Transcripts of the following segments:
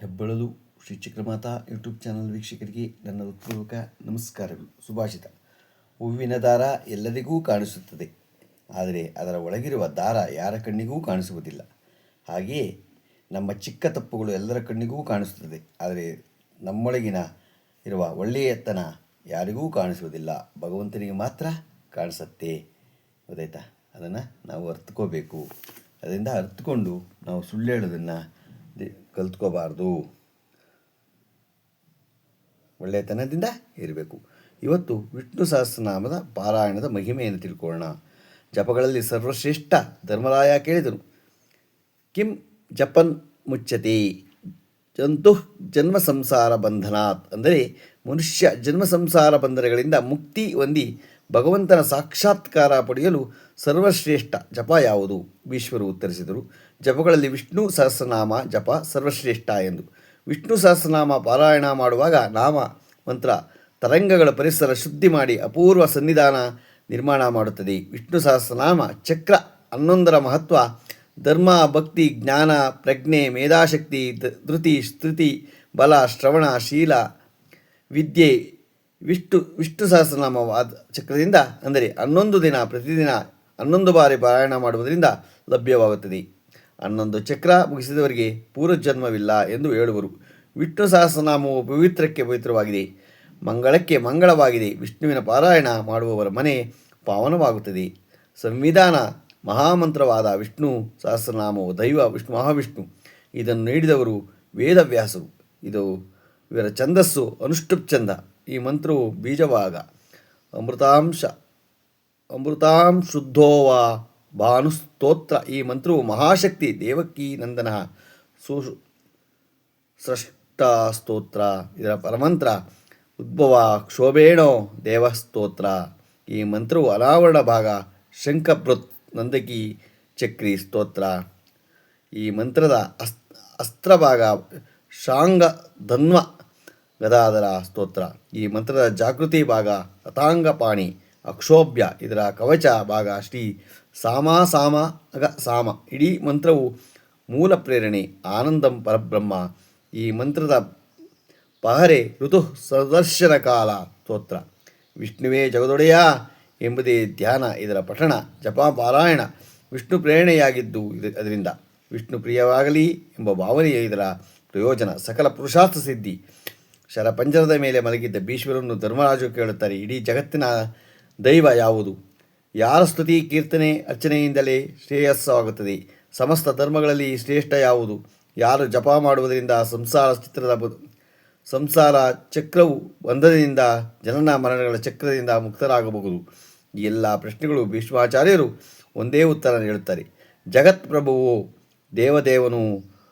ಹೆಬ್ಬಳಲು Shri Chakramata YouTube channel ವೀಕ್ಷಕರಿಗೆ ನನ್ನ ಹೃತ್ಪೂರ್ವಕ ನಮಸ್ಕಾರಗಳು. ಸುಭಾಷಿತ. ಹೂವಿನ ದಾರ ಎಲ್ಲರಿಗೂ ಕಾಣಿಸುತ್ತದೆ. ಆದರೆ ಅದರ ಒಳಗಿರುವ ದಾರ ಯಾರ ಕಣ್ಣಿಗೂ ಕಾಣಿಸುವುದಿಲ್ಲ. ಹಾಗೆಯೇ ನಮ್ಮ ಚಿಕ್ಕ ತಪ್ಪುಗಳು ಎಲ್ಲರ ಕಣ್ಣಿಗೂ ಕಾಣಿಸುತ್ತದೆ. ಆದರೆ ನಮ್ಮೊಳಗಿನ ಇರುವ ಒಳ್ಳೆಯತನ ಯಾರಿಗೂ ಕಾಣಿಸುವುದಿಲ್ಲ. ಭಗವಂತನಿಗೆ ಮಾತ್ರ ಕಾಣಿಸುತ್ತೆ. ಗೊತ್ತಾಯ್ತಾ? ಅದನ್ನು ನಾವು ಅರ್ಥಕೋಬೇಕು ಅದರಿಂದ ಅರ್ಥಕೊಂಡು ನಾವು ಸುಳ್ಳು ಹೇಳೋದನ್ನು ಕಲ್ತ್ಕೋಬಾರ್ದು. ಒಳ್ಳೆಯತನದಿಂದ ಇರಬೇಕು ಇವತ್ತು ವಿಷ್ಣು ಸಹಸ್ರನಾಮದ ಪಾರಾಯಣದ ಮಹಿಮೆಯನ್ನು ತಿಳ್ಕೊಳ್ಳೋಣ. ಜಪಗಳಲ್ಲಿ ಸರ್ವಶ್ರೇಷ್ಠ ಧರ್ಮರಾಯ ಕೇಳಿದರು. ಕಿಂ ಜಪನ್ ಮುಚ್ಚತಿ ಜಂತು ಜನ್ಮ ಸಂಸಾರ ಬಂಧನಾತ್. ಅಂದರೆ ಮನುಷ್ಯ ಜನ್ಮ ಸಂಸಾರ ಬಂಧನಗಳಿಂದ ಮುಕ್ತಿ ಹೊಂದಿ ಭಗವಂತನ ಸಾಕ್ಷಾತ್ಕಾರ ಪಡೆಯಲು ಸರ್ವಶ್ರೇಷ್ಠ ಜಪ ಯಾವುದು? ಈಶ್ವರು ಉತ್ತರಿಸಿದರು. ಜಪಗಳಲ್ಲಿ ವಿಷ್ಣು ಸಹಸ್ರನಾಮ, ಜಪ ಸರ್ವಶ್ರೇಷ್ಠ ಎಂದು. ವಿಷ್ಣು ಸಹಸ್ರನಾಮ ಪಾರಾಯಣ ಮಾಡುವಾಗ ನಾಮ, ಮಂತ್ರ, ತರಂಗಗಳ ಪರಿಸರ ಶುದ್ಧಿ ಮಾಡಿ ಅಪೂರ್ವ ಸನ್ನಿಧಾನ ನಿರ್ಮಾಣ ಮಾಡುತ್ತದೆ. ವಿಷ್ಣು ಸಹಸ್ರನಾಮ ಚಕ್ರ ಹನ್ನೊಂದರ ಮಹತ್ವ. ಧರ್ಮ, ಭಕ್ತಿ, ಜ್ಞಾನ, ಪ್ರಜ್ಞೆ, ಮೇಧಾಶಕ್ತಿ ಧೃತಿ, ಸ್ತುತಿ, ಬಲ, ಶ್ರವಣ, ಶೀಲ, ವಿದ್ಯೆ ವಿಷ್ಣು ವಿಷ್ಣು ಸಹಸ್ರನಾಮವಾದ ಚಕ್ರದಿಂದ, ಅಂದರೆ ಹನ್ನೊಂದು ದಿನ, ಪ್ರತಿದಿನ ಹನ್ನೊಂದು ಬಾರಿ ಪಾರಾಯಣ ಮಾಡುವುದರಿಂದ ಲಭ್ಯವಾಗುತ್ತದೆ. ಹನ್ನೊಂದು ಚಕ್ರ ಮುಗಿಸಿದವರಿಗೆ ಪೂರ್ವಜನ್ಮವಿಲ್ಲ ಎಂದು ಹೇಳುವರು. ವಿಷ್ಣು ಸಹಸ್ರನಾಮವು ಪವಿತ್ರಕ್ಕೆ ಪವಿತ್ರವಾಗಿದೆ. ಮಂಗಳಕ್ಕೆ ಮಂಗಳವಾಗಿದೆ. ವಿಷ್ಣುವಿನ ಪಾರಾಯಣ ಮಾಡುವವರ ಮನೆ ಪಾವನವಾಗುತ್ತದೆ. ಸಂವಿಧಾನ ಮಹಾಮಂತ್ರವಾದ ವಿಷ್ಣು ಸಹಸ್ರನಾಮವು ದೈವ, ವಿಷ್ಣು, ಮಹಾವಿಷ್ಣು. ಇದನ್ನು ನೀಡಿದವರು ವೇದವ್ಯಾಸರು. ಇದು ಇವರ ಛಂದಸ್ಸು ಅನುಷ್ಠುಪ್ ಚಂದ ಈ ಮಂತ್ರವು ಬೀಜಭಾಗ ಅಮೃತಾಂಶ. ಅಮೃತಾಂ ಶುದ್ಧೋವಾ ಭಾನುಸ್ತೋತ್ರ ಈ ಮಂತ್ರವು ಮಹಾಶಕ್ತಿ. ದೇವಕಿ ನಂದನ ಸು ಸೃಷ್ಟ ಸ್ತೋತ್ರ. ಇದರ ಪರಮಂತ್ರ ಉದ್ಭವ ಕ್ಷೋಭೇಣೋ ದೇವಸ್ತೋತ್ರ ಈ ಮಂತ್ರವು ಅನಾವರಣ ಭಾಗ ಶಂಖಪೃತ್ ನಂದಕಿ ಚಕ್ರಿ ಸ್ತೋತ್ರ. ಈ ಮಂತ್ರದ ಅಸ್ ಅಸ್ತ್ರ ಭಾಗ ಶಾಂಗ ಧನ್ವ ಗದಾಧರ ಸ್ತೋತ್ರ. ಈ ಮಂತ್ರದ ಜಾಗೃತಿ ಭಾಗ ರಥಾಂಗಪಾಣಿ ಅಕ್ಷೋಭ್ಯ, ಇದರ ಕವಚ ಭಾಗ ಶ್ರೀ ಸಾಮ ಸಾಮ ಅಗ ಸಾಮ. ಇಡೀ ಮಂತ್ರವು ಮೂಲ ಪ್ರೇರಣೆ, ಆನಂದಂ ಪರಬ್ರಹ್ಮ. ಈ ಮಂತ್ರದ ಪಹರೆ ಋತು ಸದರ್ಶನ ಕಾಲ ಸ್ತೋತ್ರ. ವಿಷ್ಣುವೇ ಜಗದೊಡೆಯ ಎಂಬುದೇ ಧ್ಯಾನ, ಇದರ ಪಠಣ, ಜಪ, ಪಾರಾಯಣ ವಿಷ್ಣು ಪ್ರೇರಣೆಯಾಗಿದ್ದು ಅದರಿಂದ. ವಿಷ್ಣು ಪ್ರಿಯವಾಗಲಿ ಎಂಬ ಭಾವನೆಯ ಇದರ ಪ್ರಯೋಜನ. ಸಕಲ ಪುರುಷಾರ್ಥ ಸಿದ್ಧಿ. ಶರಪಂಜರದ ಮೇಲೆ ಮಲಗಿದ್ದ ಭೀಷ್ಮರನ್ನು ಧರ್ಮರಾಜು ಕೇಳುತ್ತಾರೆ, ಇಡೀ ಜಗತ್ತಿನ ದೈವ ಯಾವುದು? ಯಾರ ಸ್ತುತಿ, ಕೀರ್ತನೆ, ಅರ್ಚನೆಯಿಂದಲೇ ಶ್ರೇಯಸ್ಸವಾಗುತ್ತದೆ ಸಮಸ್ತ ಧರ್ಮಗಳಲ್ಲಿ ಶ್ರೇಷ್ಠ ಯಾವುದು? ಯಾರು ಜಪ ಮಾಡುವುದರಿಂದ ಸಂಸಾರ ಚಿತ್ರದ ಸಂಸಾರ ಚಕ್ರವು ಬಂಧನದಿಂದ ಜನನ ಮರಣಗಳ ಚಕ್ರದಿಂದ ಮುಕ್ತರಾಗಬಹುದು? ಈ ಎಲ್ಲ ಪ್ರಶ್ನೆಗಳು ಭೀಷ್ಮಾಚಾರ್ಯರು ಒಂದೇ ಉತ್ತರ ನೀಡುತ್ತಾರೆ. ಜಗತ್ಪ್ರಭುವು ದೇವದೇವನು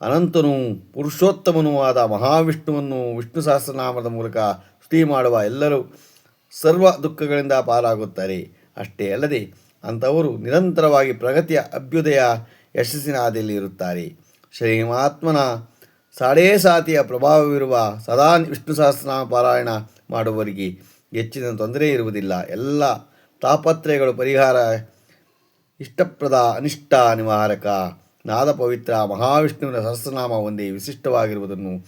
ಅನಂತನೂ ಪುರುಷೋತ್ತಮನೂ ಆದ ಮಹಾವಿಷ್ಣುವನ್ನು ವಿಷ್ಣು ಸಹಸ್ರನಾಮದ ಮೂಲಕ ಸ್ತುತಿ ಮಾಡುವ ಎಲ್ಲರೂ ಸರ್ವ ದುಃಖಗಳಿಂದ ಪಾರಾಗುತ್ತಾರೆ ಅಷ್ಟೇ ಅಲ್ಲದೆ ಅಂಥವರು ನಿರಂತರವಾಗಿ ಪ್ರಗತಿಯ ಅಭ್ಯುದಯ ಯಶಸ್ಸಿನ ಹಾದಿಯಲ್ಲಿ ಇರುತ್ತಾರೆ ಶ್ರೀಮಾತ್ಮನ ಸಾಡೇ ಸಾತಿಯ ಪ್ರಭಾವವಿರುವ ಸದಾ ವಿಷ್ಣು ಸಹಸ್ರನಾಮ ಪಾರಾಯಣ ಮಾಡುವವರಿಗೆ ಹೆಚ್ಚಿನ ತೊಂದರೆ ಇರುವುದಿಲ್ಲ. ಎಲ್ಲ ತಾಪತ್ರಯಗಳು ಪರಿಹಾರ ಇಷ್ಟಪ್ರದ ಅನಿಷ್ಟ ನಿವಾರಕ. ನಾದ ಪವಿತ್ರ ಮಹಾವಿಷ್ಣುವಿನ ಸಹಸ್ರನಾಮ ಒಂದೇ ವಿಶಿಷ್ಟವಾಗಿರುವುದನ್ನು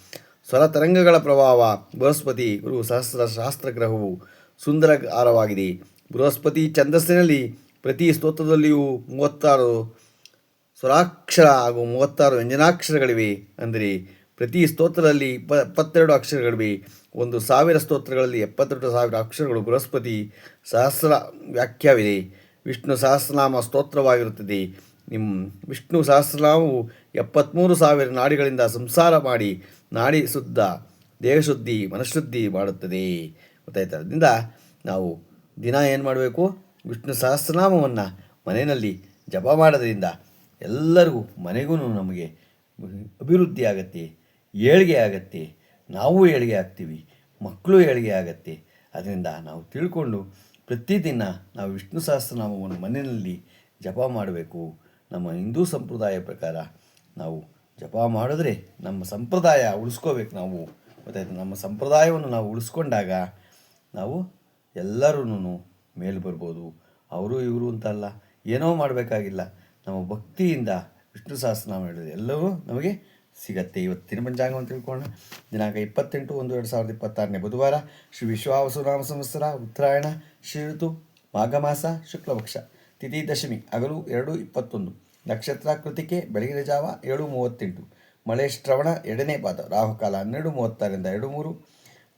ಸ್ವರ ತರಂಗಗಳ ಪ್ರಭಾವ ಬೃಹಸ್ಪತಿ ಗುರು ಸಹಸ್ರ ಶಾಸ್ತ್ರ ಗ್ರಹವು ಸುಂದರಕಾರವಾಗಿದೆ. ಬೃಹಸ್ಪತಿ ಛಂದಸ್ಸಿನಲ್ಲಿ ಪ್ರತಿ ಸ್ತೋತ್ರದಲ್ಲಿಯೂ ಮೂವತ್ತಾರು ಸ್ವರಾಕ್ಷರ ಹಾಗೂ ಮೂವತ್ತಾರು ವ್ಯಂಜನಾಕ್ಷರಗಳಿವೆ. ಅಂದರೆ ಪ್ರತಿ ಸ್ತೋತ್ರದಲ್ಲಿ ಇಪ್ಪ ಎಪ್ಪತ್ತೆರಡು ಅಕ್ಷರಗಳಿವೆ. ಒಂದು ಸಾವಿರ ಸ್ತೋತ್ರಗಳಲ್ಲಿ ಎಪ್ಪತ್ತೆರಡು ಸಾವಿರ ಅಕ್ಷರಗಳು ಬೃಹಸ್ಪತಿ ಸಹಸ್ರ ವ್ಯಾಖ್ಯಾವಿದೆ. ವಿಷ್ಣು ಸಹಸ್ರನಾಮ ಸ್ತೋತ್ರವಾಗಿರುತ್ತದೆ. ನಿಮ್ಮ ವಿಷ್ಣು ಸಹಸ್ರನಾಮವು ಎಪ್ಪತ್ತ್ಮೂರು ಸಾವಿರ ನಾಡಿಗಳಿಂದ ಸಂಸಾರ ಮಾಡಿ ನಾಡಿ ಶುದ್ಧ ದೇಹಶುದ್ಧಿ ಮನಃಶುದ್ಧಿ ಮಾಡುತ್ತದೆ. ಗೊತ್ತಾಯ್ತಾ? ಅದರಿಂದ ನಾವು ದಿನ ಏನು ಮಾಡಬೇಕು? ವಿಷ್ಣು ಸಹಸ್ರನಾಮವನ್ನು ಮನೆಯಲ್ಲಿ ಜಪ ಮಾಡೋದ್ರಿಂದ ಎಲ್ಲರಿಗೂ ಮನೆಗೂ ನಮಗೆ ಅಭಿವೃದ್ಧಿ ಆಗತ್ತೆ, ಏಳಿಗೆ ಆಗತ್ತೆ, ನಾವು ಏಳಿಗೆ ಆಗ್ತೀವಿ, ಮಕ್ಕಳು ಏಳಿಗೆ ಆಗತ್ತೆ. ಅದರಿಂದ ನಾವು ತಿಳ್ಕೊಂಡು ಪ್ರತಿದಿನ ನಾವು ವಿಷ್ಣು ಸಹಸ್ರನಾಮವನ್ನು ಮನೆಯಲ್ಲಿ ಜಪ ಮಾಡಬೇಕು. ನಮ್ಮ ಹಿಂದೂ ಸಂಪ್ರದಾಯ ಪ್ರಕಾರ ನಾವು ಜಪ ಮಾಡಿದ್ರೆ ನಮ್ಮ ಸಂಪ್ರದಾಯ ಉಳಿಸ್ಕೋಬೇಕು ನಾವು. ಗೊತ್ತಾಯ್ತು ನಮ್ಮ ಸಂಪ್ರದಾಯವನ್ನು ನಾವು ಉಳಿಸ್ಕೊಂಡಾಗ ನಾವು ಎಲ್ಲರೂ ಮೇಲೆ ಬರ್ಬೋದು. ಅವರು ಇವರು ಅಂತಲ್ಲ ಏನೋ ಮಾಡಬೇಕಾಗಿಲ್ಲ. ನಮ್ಮ ಭಕ್ತಿಯಿಂದ ವಿಷ್ಣು ಸಹಸ್ರನಾಮ ಹೇಳಿದ್ರೆ ಎಲ್ಲವೂ ನಮಗೆ ಸಿಗತ್ತೆ. ಇವತ್ತಿನ ಪಂಚಾಂಗವನ್ನು ತಿಳ್ಕೊಳ್ಳೋಣ. ದಿನಾಂಕ ಇಪ್ಪತ್ತೆಂಟು ಒಂದು ಎರಡು ಸಾವಿರದ ಇಪ್ಪತ್ತಾರನೇ ಬುಧವಾರ ಶ್ರೀ ವಿಶ್ವಾವಸುನಾಮ ಸಂವತ್ಸರ ಉತ್ತರಾಯಣ ಶ್ರೀ ಋತು ಮಾಘ ಮಾಸ ಶುಕ್ಲಪಕ್ಷ. ತಿಥಿ ದಶಮಿ ಹಗಲು ಎರಡು ಇಪ್ಪತ್ತೊಂದು, ನಕ್ಷತ್ರ ಕೃತಿಕೆ, ಬೆಳಗಿನ ಜಾವ ಏಳು ಮೂವತ್ತೆಂಟು, ಮಳೆ ಶ್ರವಣ ಎರಡನೇ ಪಾದ ರಾಹುಕಾಲ ಹನ್ನೆರಡು ಮೂವತ್ತಾರರಿಂದ ಎರಡು ಮೂರು,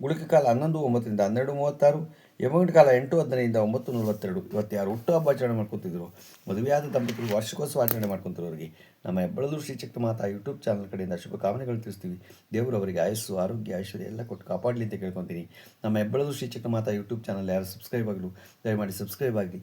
ಗುಳಿಕ ಕಾಲ ಹನ್ನೊಂದು ಒಂಬತ್ತರಿಂದ ಹನ್ನೆರಡು ಮೂವತ್ತಾರು ಯಮಗಂಟ ಕಾಲ ಎಂಟು ಹದಿನೈದರಿಂದ ಒಂಬತ್ತು ನಲವತ್ತೆರಡು ಇವತ್ತಾರು ಹುಟ್ಟು ಹಬ್ಬ ಆಚರಣೆ ಮಾಡ್ಕೊತಿದ್ರು. ಮದುವೆಯಾದ ದಂಪತಿಗಳು ವಾರ್ಷಿಕೋತ್ಸವ ಆಚರಣೆ ಮಾಡ್ಕೊತಿರೋರಿಗೆ ನಮ್ಮ ಹೆಬ್ಬಳದು ಶ್ರೀ ಚಕ್ರಮಾತಾ ಯೂಟ್ಯೂಬ್ ಚಾನಲ್ ಕಡೆಯಿಂದ ಶುಭಕಾಮನೆಗಳು ತಿಳಿಸ್ತೀವಿ. ದೇವರು ಅವರಿಗೆ ಆಯಸ್ಸು, ಆರೋಗ್ಯ, ಐಶ್ವರ್ಯ ಎಲ್ಲ ಕೊಟ್ಟು ಕಾಪಾಡಲಿ ಅಂತ ಕೇಳ್ಕೊತೀನಿ. ನಮ್ಮ ಹೆಬ್ಬಳದು ಶ್ರೀ ಚಕ್ರಮಾತಾ ಯೂಟ್ಯೂಬ್ ಚಾನಲ್ ಯಾರು ಸಬ್ಸ್ಕ್ರೈಬ್ ಆಗಲು, ದಯಮಾಡಿ ಸಬ್ಸ್ಕ್ರೈಬ್ ಆಗಲಿ.